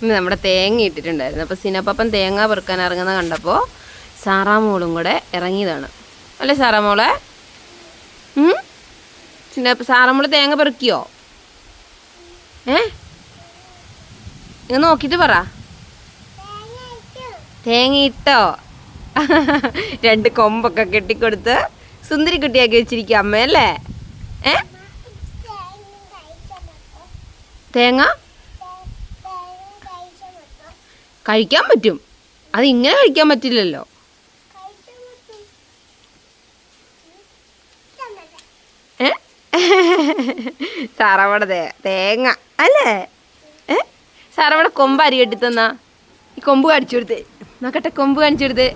ഇന്ന് നമ്മുടെ തേങ്ങ ഇട്ടിട്ടുണ്ടായിരുന്നു. അപ്പോൾ സിനപ്പപ്പൻ തേങ്ങ പെറുക്കാൻ ഇറങ്ങുന്ന കണ്ടപ്പോൾ സാറാമോളും കൂടെ ഇറങ്ങിയതാണ്. അല്ലേ സാറാമോളെ? സിനപ്പ സാറാമോൾ തേങ്ങ പെറുക്കിയോ? ഏ? നിങ്ങൾ നോക്കിയിട്ട് പറ. തേങ്ങ ഇട്ടോ? രണ്ട് കൊമ്പൊക്കെ കെട്ടിക്കൊടുത്ത് സുന്ദരി കുട്ടിയാക്കി വെച്ചിരിക്കുക അമ്മയല്ലേ ഏ? തേങ്ങ? കഴിക്കാൻ പറ്റും. അത് ഇങ്ങനെ കഴിക്കാൻ പറ്റില്ലല്ലോ. സാറവിടെ തേങ്ങ അല്ലേ? ഏ? സാറവിടെ കൊമ്പ് അരി കെട്ടി തന്നാ ഈ കൊമ്പ് കാണിച്ചു കൊടുത്തേ. നോക്കട്ടെ കൊമ്പ് കാണിച്ചു കൊടുത്തേ.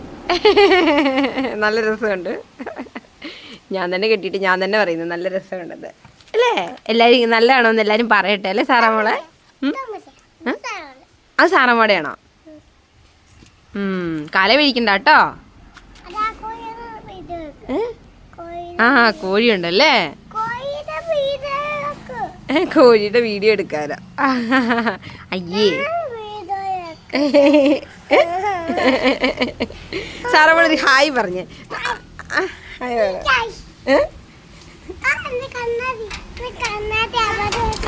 നല്ല രസമുണ്ട്. ഞാൻ തന്നെ കെട്ടിയിട്ട് ഞാൻ തന്നെ പറയുന്നു നല്ല രസമുണ്ടത് അല്ലേ? എല്ലാവരും നല്ലതാണോ എന്ന് എല്ലാവരും പറയട്ടെ അല്ലേ സാറാമോളെ ഉം? അത് സാറാമോടെയാണോ ഉം കാല കേട്ടോ? ആ കോഴിയുണ്ടല്ലേ? ഏ, കോഴിയുടെ വീഡിയോ എടുക്കാനോ. അയ്യേ. സാറമ്മ ഒരു ഹായ് പറഞ്ഞ്. ഹായ്?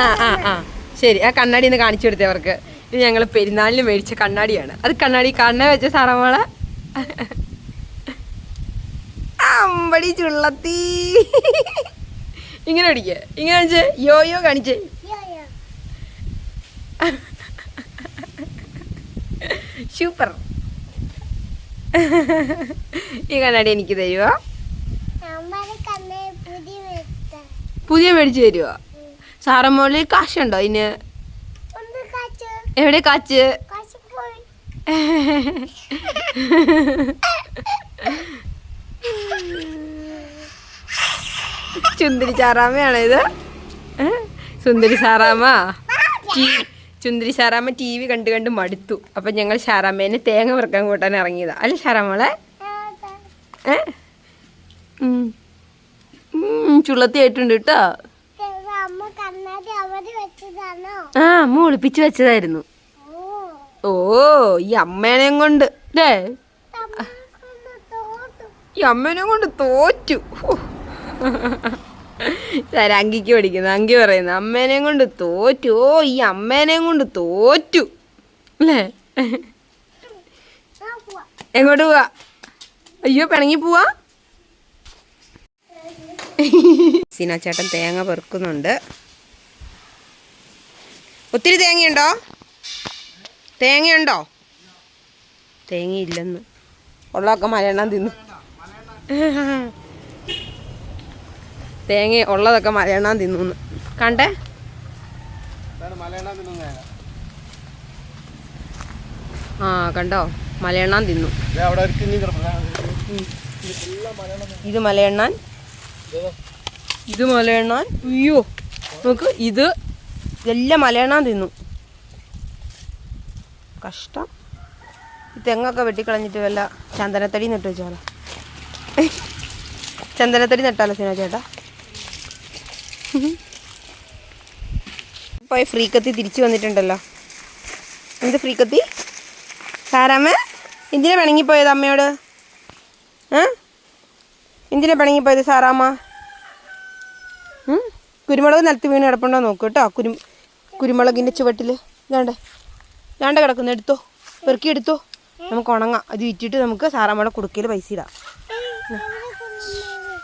ആ ആ ആ. ശരി ആ കണ്ണാടി ഒന്ന് കാണിച്ചു കൊടുത്തേ അവർക്ക്. ഇത് ഞങ്ങൾ പെരുന്നാളിന് മേടിച്ച കണ്ണാടിയാണ്. അത് കണ്ണാടി കണ്ണ വെച്ച സാറമ്മളെ. അമ്പടി ചുള്ളത്തി. ഇങ്ങനെ അടിക്കേ ഇങ്ങനെ കാണിച്ചേ. യോ യോ കാണിച്ചേ സൂപ്പർ. ഈ കണ്ണാടി എനിക്ക് തരുമോ പുതിയ മേടിച്ചു തരുമോ സാറമ്മോളിൽ കാശുണ്ടോ ഇതിന്? എവിടെ കാച്ച്? ചുന്ദരി സാറാമയാണ് ഇത്? സുന്ദരി സാറാമ ചുന്ദരി സാറാമ്മ ടി വി കണ്ട് കണ്ട് മടുത്തു. അപ്പം ഞങ്ങൾ ഷാറാമ്മേനെ തേങ്ങ വറുക്കാൻ കൂട്ടാൻ ഇറങ്ങിയതാ. അല്ലേ ഷാറാമ്മളെ ചുള്ളത്തി ആയിട്ടുണ്ട് കേട്ടോ അമ്മ കണ്ണാടി അവർ വെച്ചതാണോ ആ അമ്മ ഒളിപ്പിച്ച് വെച്ചതായിരുന്നു. ഓ. ഈ അമ്മേനെയും കൊണ്ട്. അല്ലേ ഈ അമ്മേനെയും കൊണ്ട് തോറ്റു. അങ്കിക്ക് പഠിക്കുന്നത് അങ്കി പറയുന്നു അമ്മേനെയും കൊണ്ട് തോറ്റു. ഓ ഈ അമ്മേനെയും കൊണ്ട് തോറ്റു. അല്ലേ? എങ്ങോട്ട് പോവാ? അയ്യോ പിണങ്ങി പോവാ? സീന ചേട്ടൻ തേങ്ങ പെറുക്കുന്നുണ്ട്. ഒത്തിരി തേങ്ങയുണ്ടോ? തേങ്ങയുണ്ടോ? തേങ്ങയില്ലെന്ന്. ഉള്ളതൊക്കെ മലയെണ്ണം തിന്നു. തേങ്ങ ഉള്ളതൊക്കെ മലയെണ്ണം തിന്നു കണ്ടേ? ആ കണ്ടോ? മലയെണ്ണാൻ തിന്നു. ഇത് മലയെണ്ണാൻ? ഇത് മലയെണ്ണാൻ? അയ്യോ നോക്ക് ഇത് ഇതെല്ലാം മലയെണ്ണാൻ തിന്നു. കഷ്ടം. ഈ തെങ്ങൊക്കെ വെട്ടിക്കളഞ്ഞിട്ട് വല്ല ചന്ദനത്തടി നട്ട് വെച്ചാലോ ചന്ദനത്തടി നട്ടാലോ സിനോ ചേട്ടാ? പോയി ഫ്രീക്കത്തി തിരിച്ചു വന്നിട്ടുണ്ടല്ലോ. എന്ത് ഫ്രീക്കത്തി? സാരാമ്മ എന്തിനാ പിണങ്ങിപ്പോയത് അമ്മയോട്? ഏ? എന്തിനാ പിണങ്ങിപ്പോയത് സാറാമ്മ? കുരുമുളക് നിലത്ത് വീണ് കിടപ്പുണ്ടോ നോക്കൂ കേട്ടോ. കുരു കുരുമുളകിന്റെ ചുവട്ടിൽ ഇതാണ്ട്. ഇതാണ്ട് കിടക്കുന്നു. എടുത്തോ. പെറുക്കി എടുത്തോ. നമുക്ക് ഉണങ്ങാം. അത് വിറ്റിട്ട് നമുക്ക് സാറാമ്മയുടെ കുടുക്കയിൽ പൈസ ഇടാം.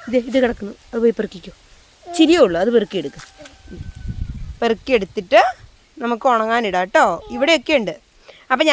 ഇത് ഇത് കിടക്കുന്നു. അത് പോയി പെറുക്കിക്കോ. ചിരിയേ ഉള്ളൂ. അത് പെറുക്കി എടുക്കും. പെറുക്കി എടുത്തിട്ട് നമുക്ക് ഉണങ്ങാനിടാം കേട്ടോ. ഇവിടെയൊക്കെ ഉണ്ട്. അപ്പം ഞാൻ